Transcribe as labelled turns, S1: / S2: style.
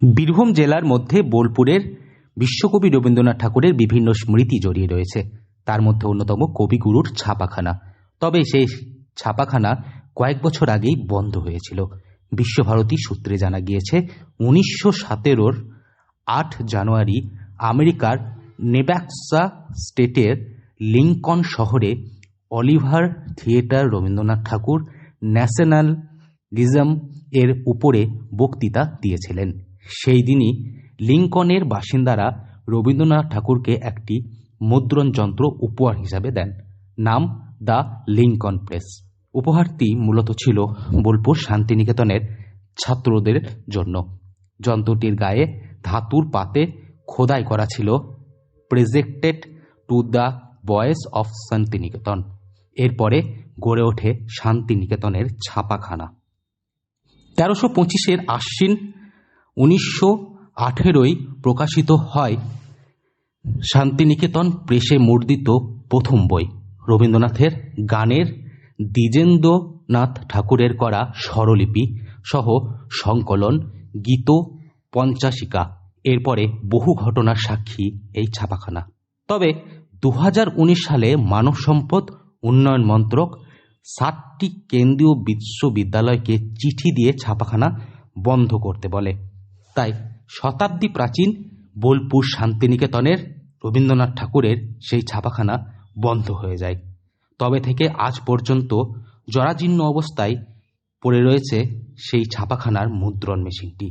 S1: বীরভূম জেলার মধ্যে বোলপুরের বিশ্বকবি রবীন্দ্রনাথ ঠাকুরের বিভিন্ন স্মৃতি জড়িয়ে রয়েছে। তার মধ্যে অন্যতম কবিগুরুর ছাপাখানা। তবে সেই ছাপাখানা কয়েক বছর আগেই বন্ধ হয়েছিল। বিশ্বভারতী সূত্রে জানা গিয়েছে, উনিশশো সতেরোর আট জানুয়ারি আমেরিকার নেব্রাস্কা স্টেটের লিঙ্কন শহরে Oliver theatre Rabindranath Tagore nationalism এর উপরে বক্তৃতা দিয়েছিলেন। সেই দিনই লিঙ্কনের বাসিন্দারা রবীন্দ্রনাথ ঠাকুরকে একটি মুদ্রণ যন্ত্র উপহার হিসাবে দেন। নাম দ্য লিঙ্কন প্রেস। উপহারটি মূলত ছিল বোলপুর শান্তিনিকেতনের ছাত্রদের জন্য। যন্ত্রটির গায়ে ধাতুর পাতে খোদাই করা ছিল presented to the boys of Shantiniketan এরপরে গড়ে ওঠে শান্তিনিকেতনের ছাপাখানা। তেরোশো পঁচিশের আশ্বিন উনিশশো আঠেরোই প্রকাশিত হয় শান্তিনিকেতন প্রেসে মুদ্রিত প্রথম বই। রবীন্দ্রনাথের গানের দ্বিজেন্দ্রনাথ ঠাকুরের করা স্বরলিপি সহ সংকলন, গীত, পঞ্চাশিকা, এরপরে বহু ঘটনার সাক্ষী এই ছাপাখানা। তবে দু হাজার উনিশ সালে মানব সম্পদ উন্নয়ন মন্ত্রক সাতটি কেন্দ্রীয় বিশ্ববিদ্যালয়কে চিঠি দিয়ে ছাপাখানা বন্ধ করতে বলে। তাই শতাব্দী প্রাচীন বোলপুর শান্তিনিকেতনের রবীন্দ্রনাথ ঠাকুরের সেই ছাপাখানা বন্ধ হয়ে যায়। তবে থেকে আজ পর্যন্ত জরাজীর্ণ অবস্থায় পড়ে রয়েছে সেই ছাপাখানার মুদ্রণ মেশিনটি।